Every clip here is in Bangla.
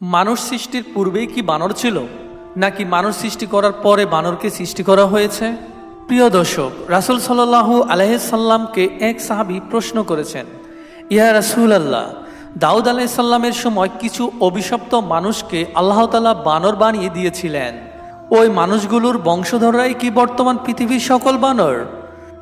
মানুষ সৃষ্টির পূর্বেই কি বানর ছিল? নাকি মানুষ সৃষ্টি করার পরে বানরকে সৃষ্টি করা হয়েছে? প্রিয় দর্শক, রাসুল সাল্লাহু আলহামকে এক সাহাবি প্রশ্ন করেছেন, ইয়া রাসুল আল্লাহ দাউদ আলাইসাল্লামের সময় কিছু অভিশপ্ত মানুষকে আল্লাহ তালা বানর বানিয়ে দিয়েছিলেন। ওই মানুষগুলোর বংশধররাই কি বর্তমান পৃথিবীর সকল বানর?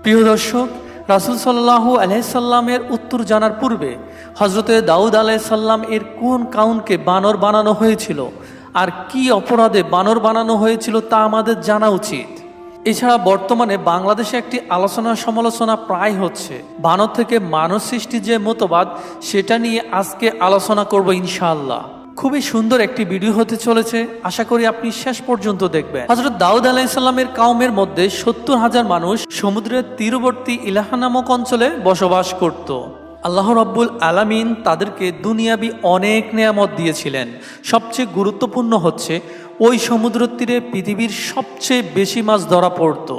প্রিয় দর্শক রাসুল সাল্লাহু আলাইসাল্লামের উত্তর জানার পূর্বে হজরতে দাউদ আলাইসাল্লাম এর কোন কাউনকে বানর বানানো হয়েছিল? আর কি অপরাধে বানর বানানো হয়েছিল তা আমাদের জানা উচিত। এছাড়া বর্তমানে বাংলাদেশে একটি আলোচনা সমালোচনা প্রায় হচ্ছে। বানর থেকে মানব সৃষ্টি যে মতবাদ, সেটা নিয়ে আজকে আলোচনা করব ইনশাআল্লাহ। খুবই সুন্দর একটি ভিডিও হতে চলেছে। আশা করি আপনি শেষ পর্যন্ত দেখবেন। হজরত দাউদ আলাইসাল্লামের কাউমের মধ্যে সত্তর হাজার মানুষ সমুদ্রের তীরবর্তী ইলাহা নামক অঞ্চলে বসবাস করত। আল্লাহ রব্বুল আলামিন তাদেরকে দুনিয়াবি অনেক নেয়ামত দিয়েছিলেন। সবচেয়ে গুরুত্বপূর্ণ হচ্ছে, ওই সমুদ্র তীরে পৃথিবীর সবচেয়ে বেশি মাছ ধরা পড়তো।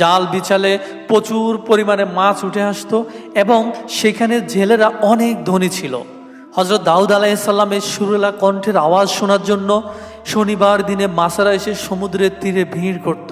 জাল বিছালে প্রচুর পরিমাণে মাছ উঠে আসতো এবং সেখানে জেলেরা অনেক ধনী ছিল। হজরত দাউদ আলাইসাল্লামের সুরেলা কণ্ঠের আওয়াজ শোনার জন্য শনিবার দিনে মাসারা এসে সমুদ্রের তীরে ভিড় করত।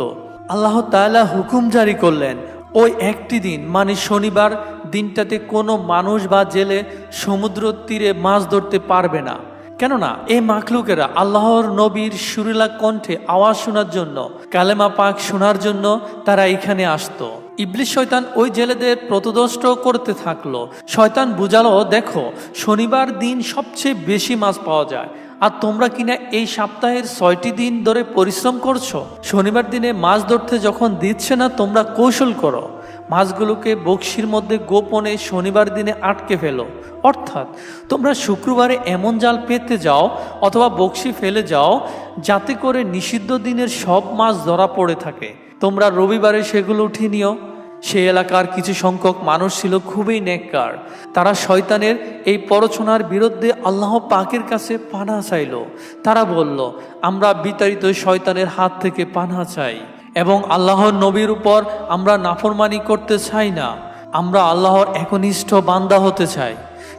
আল্লাহ তাআলা হুকুম জারি করলেন, ওই একটি দিন মানে শনিবার দিনটাতে কোনো মানুষ বা জেলে সমুদ্র তীরে মাছ ধরতে পারবে না। কেননা, এই মাখলুকেরা আল্লাহর নবীর সুরিলা কণ্ঠে আওয়াজ শোনার জন্য, কালেমা পাক শোনার জন্য তারা এখানে আসতো। ইবলিশ শয়তান ওই জেলেদের প্রতদষ্ট করতে থাকল। শয়তান বুঝালো, দেখো, শনিবার দিন সবচেয়ে বেশি মাছ পাওয়া যায়। আর তোমরা কিনা এই সপ্তাহের ছয়টি দিন ধরে পরিশ্রম করছ? শনিবার দিনে মাছ ধরতে যখন দিচ্ছে না, তোমরা কৌশল করো। মাছগুলোকে বক্সির মধ্যে গোপনে শনিবার দিনে আটকে ফেলো। অর্থাৎ, তোমরা শুক্রবারে এমন জাল পেতে যাও অথবা বক্সি ফেলে যাও, যাতে করে নিষিদ্ধ দিনের সব মাছ ধরা পড়ে থাকে। তোমরা রবিবারে সেগুলো উঠিয়ে নিও। সেই এলাকার কিছু সংখ্যক মানুষ ছিল খুবই নেককার। তারা শয়তানের এই পরচনার বিরুদ্ধে আল্লাহ পাকের কাছে পানা চাইল। তারা বলল, আমরা বিতাড়িত শয়তানের হাত থেকে পানা চাই এবং আল্লাহর নবীর উপর আমরা নাফরমানি করতে চাই না। আমরা আল্লাহর একনিষ্ঠ বান্দা হতে চাই।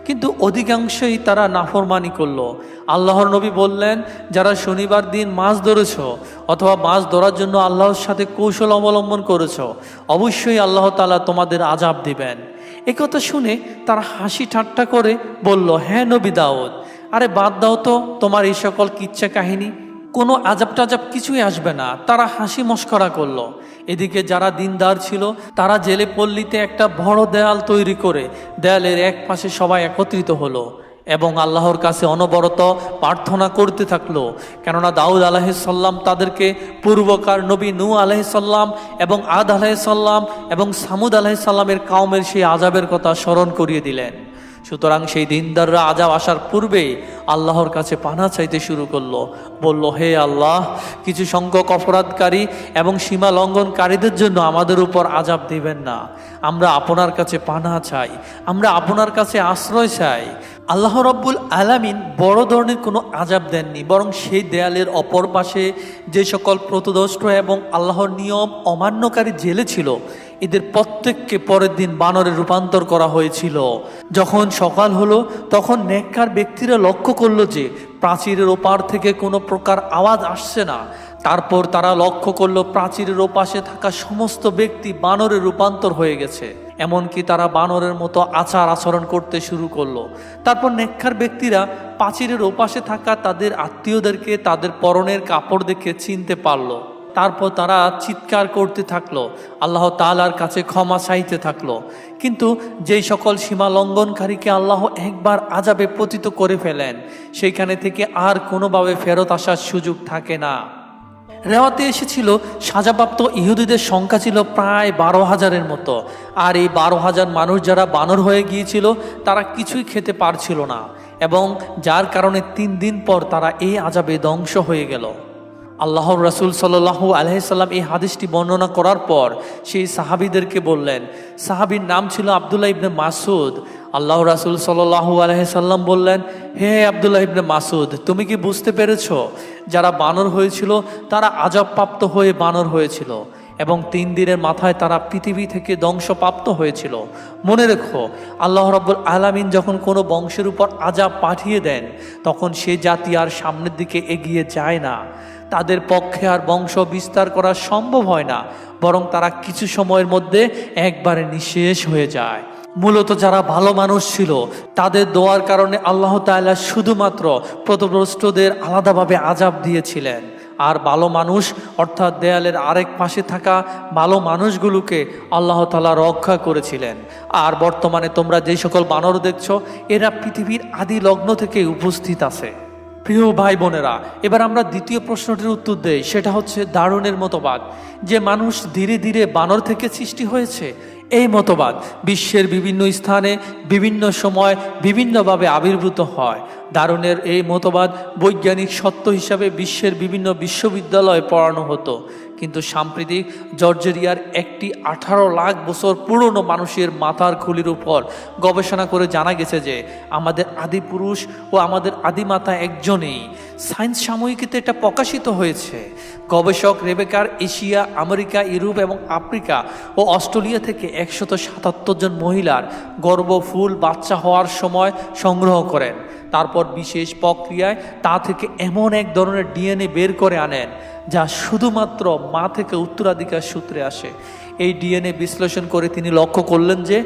কিন্তু অধিকাংশই তারা নাফরমানি করল। আল্লাহর নবী বললেন, যারা শনিবার দিন মাছ ধরেছ অথবা মাছ ধরার জন্য আল্লাহর সাথে কৌশল অবলম্বন করেছ, অবশ্যই আল্লাহ তালা তোমাদের আজাব দিবেন। একথা শুনে তারা হাসি ঠাট্টা করে বলল হ্যাঁ নবী দাউদ, আরে বাদ দাও তো তোমার এই সকল কিচ্ছা কাহিনী। কোনো আজাব টাজাব কিছুই আসবে না। তারা হাসি মস্করা করল। এদিকে যারা দিনদার ছিল, তারা জেলে পল্লীতে একটা বড় দেয়াল তৈরি করে, দেয়ালের এক পাশে সবাই একত্রিত হলো এবং আল্লাহর কাছে অনবরত প্রার্থনা করতে থাকল। কেননা দাউদ আলাহিসাল্লাম তাদেরকে পূর্বকার নবী নু আলাহিসাল্লাম এবং আদ আলাহিসাল্লাম এবং সামুদ আলাহিসাল্লামের কাউমের সেই আজাবের কথা স্মরণ করিয়ে দিলেন। সুতরাং সেই দিনদাররা আজাব আসার পূর্বে আল্লাহর কাছে পানা চাইতে শুরু করল। বলল, হে আল্লাহ, কিছু সংখ্যক অপরাধকারী এবং সীমা লঙ্ঘনকারীদের জন্য আমাদের উপর আজাব দিবেন না। আমরা আপনার কাছে পানা চাই, আমরা আপনার কাছে আশ্রয় চাই। আল্লাহ রব্বুল আলামিন বড় ধরনের কোনো আজাব দেননি, বরং সেই দেয়ালের অপর পাশে যে সকল প্রতদষ্ট এবং আল্লাহর নিয়ম অমান্যকারী জেলে ছিল এদের প্রত্যেককে পরের দিন বানরে রূপান্তর করা হয়েছিল। যখন সকাল হলো, তখন নেককার ব্যক্তিরা লক্ষ্য করল যে প্রাচীরের ওপার থেকে কোনো প্রকার আওয়াজ আসছে না। তারপর তারা লক্ষ্য করল প্রাচীরের ওপাশে থাকা সমস্ত ব্যক্তি বানরে রূপান্তর হয়ে গেছে। এমনকি তারা বানরের মতো আচার আচরণ করতে শুরু করল। তারপর নেককার ব্যক্তিরা প্রাচীরের ওপাশে থাকা তাদের আত্মীয়দেরকে তাদের পরনের কাপড় দেখে চিনতে পারল। তারপর তারা চিৎকার করতে থাকল। আল্লাহ তালার কাছে ক্ষমা চাইতে থাকল। কিন্তু যেই সকল সীমা লঙ্ঘনকারীকে আল্লাহ একবার আজাবে পতিত করে ফেলেন, সেইখানে থেকে আর কোনোভাবে ফেরত আসার সুযোগ থাকে না। রেওয়াতে এসেছিল সাজাপ্রাপ্ত ইহুদিদের সংখ্যা ছিল প্রায় বারো হাজারের মতো। আর এই বারো হাজার মানুষ যারা বানর হয়ে গিয়েছিল, তারা কিছুই খেতে পারছিল না। এবং যার কারণে তিন দিন পর তারা এই আজাবে ধ্বংস হয়ে গেল। আল্লাহর রাসুল সাল্লাহু আলহিসাল্লাম এই হাদিসটি বর্ণনা করার পর সেই সাহাবিদেরকে বললেন, সাহাবির নাম ছিল আবদুল্লাহ ইবনে মাসুদ আল্লাহ রাসুল সাল্লাহু আলহিসাল্লাম বললেন, হে আবদুল্লাহ ইবনে মাসুদ তুমি কি বুঝতে পেরেছ? যারা বানর হয়েছিল, তারা আজবপ্রাপ্ত হয়ে বানর হয়েছিল এবং তিন দিনের মাথায় তারা পৃথিবী থেকে ধ্বংসপ্রাপ্ত হয়েছিল। মনে রেখো, আল্লাহ রব্বুল আলামিন যখন কোনো বংশের উপর আজাব পাঠিয়ে দেন, তখন সে জাতি আর সামনের দিকে এগিয়ে যায় না। তাদের পক্ষে আর বংশ বিস্তার করা সম্ভব হয় না, বরং তারা কিছু সময়ের মধ্যে একবারে নিঃশেষ হয়ে যায়। মূলত যারা ভালো মানুষ ছিল, তাদের দোয়ার কারণে আল্লাহ তাআলা শুধুমাত্র প্রতভ্রষ্টদের আলাদাভাবে আজাব দিয়েছিলেন। আর ভালো মানুষ, অর্থাৎ দেয়ালের আরেক পাশে থাকা ভালো মানুষগুলোকে আল্লাহ তালা রক্ষা করেছিলেন। আর বর্তমানে তোমরা যে সকল বানর দেখছ, এরা পৃথিবীর আদি লগ্ন থেকে উপস্থিত আছে। প্রিয় ভাই বোনেরা, এবার আমরা দ্বিতীয় প্রশ্নটির উত্তর দেই, সেটা হচ্ছে দারুণের মতবাদ। যে মানুষ ধীরে ধীরে বানর থেকে সৃষ্টি হয়েছে, এই মতবাদ বিশ্বের বিভিন্ন স্থানে, বিভিন্ন সময়, বিভিন্নভাবে আবির্ভূত হয়। দারুণের এই মতবাদ বৈজ্ঞানিক সত্য হিসাবে বিশ্বের বিভিন্ন বিশ্ববিদ্যালয়ে পড়ানো হতো। কিন্তু সাম্প্রতিক জর্জেরিয়ার একটি আঠারো লাখ বছর পুরনো মানুষের মাথার খুলির উপর গবেষণা করে জানা গেছে যে আমাদের আদি পুরুষ ও আমাদের আদিমাতা একজনেই সায়েন্স সাময়িকীতে এটা প্রকাশিত হয়েছে। গবেষক রেবেকার এশিয়া, আমেরিকা, ইউরোপ এবং আফ্রিকা ও অস্ট্রেলিয়া থেকে একশত সাতাত্তর জন মহিলার গর্ভফুল বাচ্চা হওয়ার সময় সংগ্রহ করেন। তারপর বিশেষ প্রক্রিয়ায় তা থেকে এমন এক ধরনের ডিএনএ বের করে আনেন। যা শুধুমাত্র মা থেকে উত্তরাধিকার সূত্রে আসে। এই ডিএনএ বিশ্লেষণ করে তিনি লক্ষ্য করলেন যে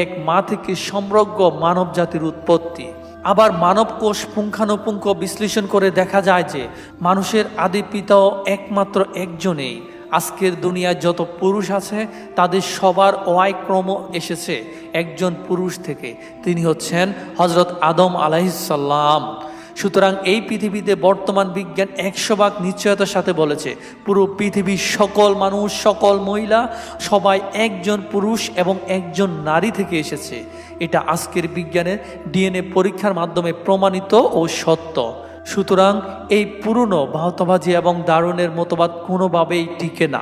এক মা থেকে সমগ্র মানব জাতির উৎপত্তি। আবার মানব কোষ পুঙ্খানুপুঙ্খ বিশ্লেষণ করে দেখা যায় যে মানুষের আদি পিতাও একমাত্র একজনেই। আজকের দুনিয়ায় যত পুরুষ আছে, তাদের সবার ওয়াই ক্রম এসেছে একজন পুরুষ থেকে। তিনি হচ্ছেন হজরত আদম আলাইসাল্লাম সুতরাং এই পৃথিবীতে বর্তমান বিজ্ঞান একশো ভাগ নিশ্চয়তার সাথে বলেছে। পুরো পৃথিবীর সকল মানুষ, সকল মহিলা, সবাই একজন পুরুষ এবং একজন নারী থেকে এসেছে। এটা আজকের বিজ্ঞানের ডিএনএ পরীক্ষার মাধ্যমে প্রমাণিত ও সত্য। সুতরাং এই পুরনো ভাওতাবাজি এবং দারুণের মতবাদ কোনোভাবেই টিকে না।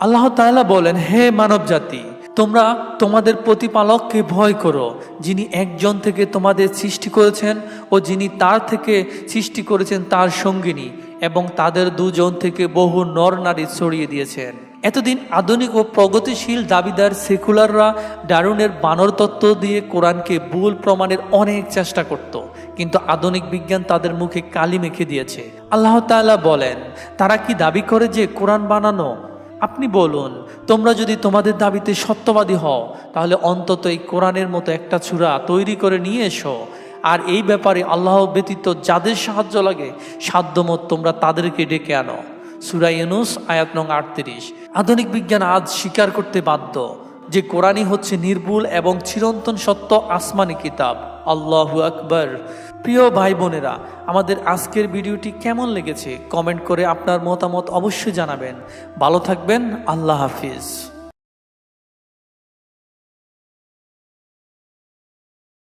আল্লাহ তাআলা বলেন, হে মানব জাতি তোমরা তোমাদের প্রতিপালককে ভয় করো, যিনি একজন থেকে তোমাদের সৃষ্টি করেছেন ও যিনি তার থেকে সৃষ্টি করেছেন তার সঙ্গিনী এবং তাদের দুজন থেকে বহু নর নারী ছড়িয়ে দিয়েছেন। এতদিন আধুনিক ও প্রগতিশীল দাবিদার সেকুলাররা ডারুনের বানর তত্ত্ব দিয়ে কোরআনকে ভুল প্রমাণের অনেক চেষ্টা করত, কিন্তু আধুনিক বিজ্ঞান তাদের মুখে কালি মেখে দিয়েছে। আল্লাহ তাআলা বলেন, তারা কি দাবি করে যে কোরআন বানানো আপনি বলুন, তোমরা যদি তোমাদের দাবিতে সত্যবাদী হও, তাহলে অন্তত এই কোরআনের মতো একটা চূড়া তৈরি করে নিয়ে এসো। আর এই ব্যাপারে আল্লাহ ব্যতীত যাদের সাহায্য লাগে, সাধ্যমত তোমরা তাদেরকে ডেকে আনো। সুরাই ইউনুস, আয়াত নং আটত্রিশ। আধুনিক বিজ্ঞান আজ স্বীকার করতে বাধ্য যে কোরআনই হচ্ছে নির্ভুল এবং চিরন্তন সত্য আসমানি কিতাব। আল্লাহু আকবর। প্রিয় ভাই বোনেরা, আমাদের আজকের ভিডিওটি কেমন লেগেছে? কমেন্ট করে আপনার মতামত অবশ্যই জানাবেন। ভালো থাকবেন, আল্লাহ হাফিজ।